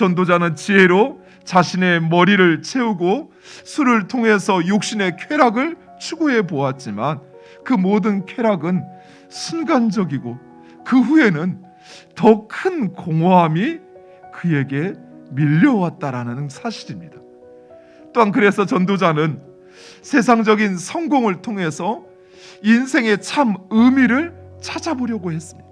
전도자는 지혜로 자신의 머리를 채우고 술을 통해서 육신의 쾌락을 추구해 보았지만 그 모든 쾌락은 순간적이고 그 후에는 더 큰 공허함이 그에게 밀려왔다라는 사실입니다. 또한 그래서 전도자는 세상적인 성공을 통해서 인생의 참 의미를 찾아보려고 했습니다.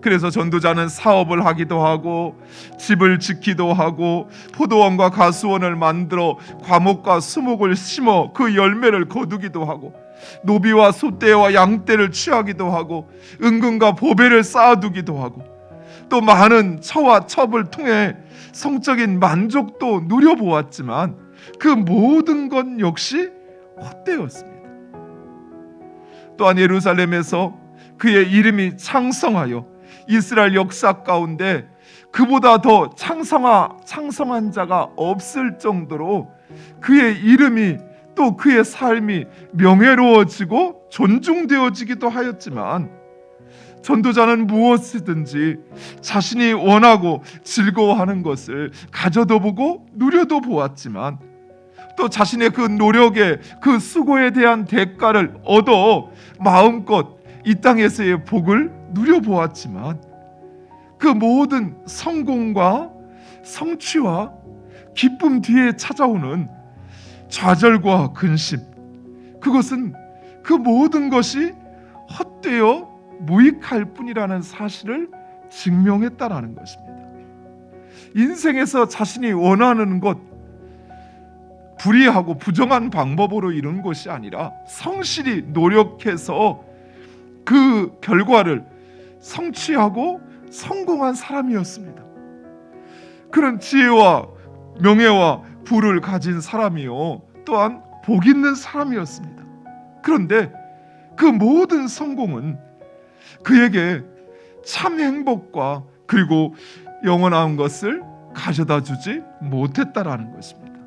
그래서 전도자는 사업을 하기도 하고 집을 짓기도 하고 포도원과 가수원을 만들어 과목과 수목을 심어 그 열매를 거두기도 하고 노비와 소떼와 양떼를 취하기도 하고 은근과 보배를 쌓아두기도 하고 또 많은 처와 첩을 통해 성적인 만족도 누려보았지만 그 모든 것 역시 헛되었습니다. 또한 예루살렘에서 그의 이름이 창성하여 이스라엘 역사 가운데 그보다 더 창성하, 창성한 자가 없을 정도로 그의 이름이 또 그의 삶이 명예로워지고 존중되어지기도 하였지만 전도자는 무엇이든지 자신이 원하고 즐거워하는 것을 가져도 보고 누려도 보았지만 또 자신의 그 노력의 그 수고에 대한 대가를 얻어 마음껏 이 땅에서의 복을 누려보았지만 그 모든 성공과 성취와 기쁨 뒤에 찾아오는 좌절과 근심 그것은 그 모든 것이 헛되어 무익할 뿐이라는 사실을 증명했다라는 것입니다. 인생에서 자신이 원하는 것 불의하고 부정한 방법으로 이룬 것이 아니라 성실히 노력해서 그 결과를 성취하고 성공한 사람이었습니다. 그런 지혜와 명예와 부를 가진 사람이요 또한 복 있는 사람이었습니다. 그런데 그 모든 성공은 그에게 참 행복과 그리고 영원한 것을 가져다 주지 못했다라는 것입니다.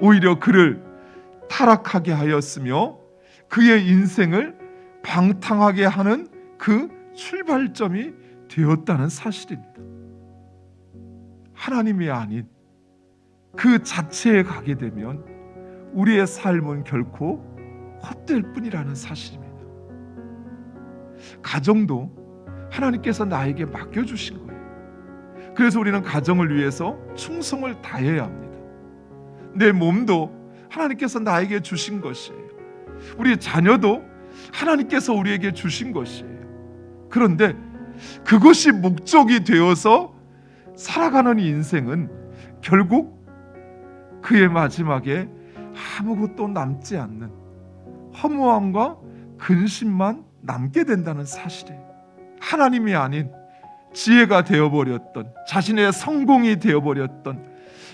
오히려 그를 타락하게 하였으며 그의 인생을 방탕하게 하는 그 출발점이 되었다는 사실입니다. 하나님이 아닌 그 자체에 가게 되면 우리의 삶은 결코 헛될 뿐이라는 사실입니다. 가정도 하나님께서 나에게 맡겨주신 거예요. 그래서 우리는 가정을 위해서 충성을 다해야 합니다. 내 몸도 하나님께서 나에게 주신 것이에요. 우리 자녀도 하나님께서 우리에게 주신 것이에요. 그런데 그것이 목적이 되어서 살아가는 인생은 결국 그의 마지막에 아무것도 남지 않는 허무함과 근심만 남게 된다는 사실이에요. 하나님이 아닌 지혜가 되어버렸던 자신의 성공이 되어버렸던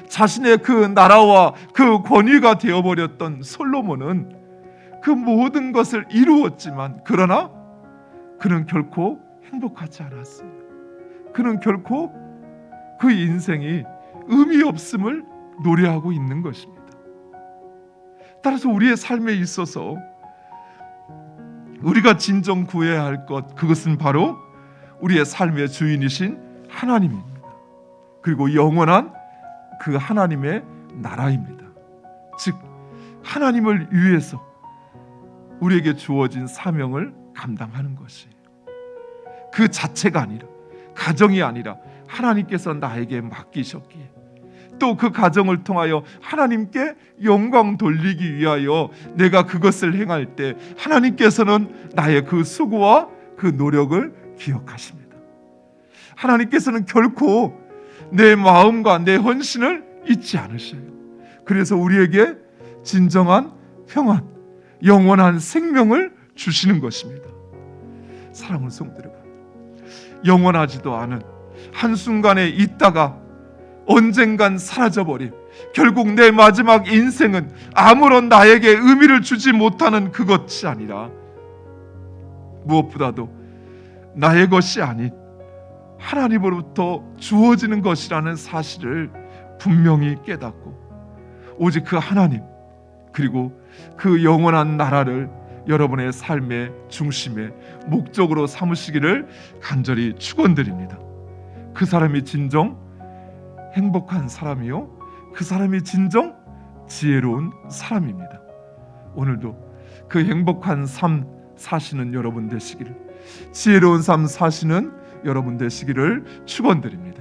자신의 그 나라와 그 권위가 되어버렸던 솔로몬은 그 모든 것을 이루었지만 그러나 그는 결코 행복하지 않았어요. 그는 결코 그 인생이 의미 없음을 노래하고 있는 것입니다. 따라서 우리의 삶에 있어서 우리가 진정 구해야 할 것 그것은 바로 우리의 삶의 주인이신 하나님입니다. 그리고 영원한 그 하나님의 나라입니다. 즉 하나님을 위해서 우리에게 주어진 사명을 감당하는 것이에요. 그 자체가 아니라 가정이 아니라 하나님께서 나에게 맡기셨기에 또 그 가정을 통하여 하나님께 영광 돌리기 위하여 내가 그것을 행할 때 하나님께서는 나의 그 수고와 그 노력을 기억하십니다. 하나님께서는 결코 내 마음과 내 헌신을 잊지 않으셔요. 그래서 우리에게 진정한 평안, 영원한 생명을 주시는 것입니다. 사랑하는 성도들 영원하지도 않은 한순간에 있다가 언젠간 사라져버림. 결국 내 마지막 인생은 아무런 나에게 의미를 주지 못하는 그것이 아니라 무엇보다도 나의 것이 아닌 하나님으로부터 주어지는 것이라는 사실을 분명히 깨닫고 오직 그 하나님 그리고 그 영원한 나라를 여러분의 삶의 중심에 목적으로 삼으시기를 간절히 축원드립니다. 그 사람이 진정 행복한 사람이요 그 사람이 진정 지혜로운 사람입니다. 오늘도 그 행복한 삶 사시는 여러분 되시기를 지혜로운 삶 사시는 여러분 되시기를 축원드립니다.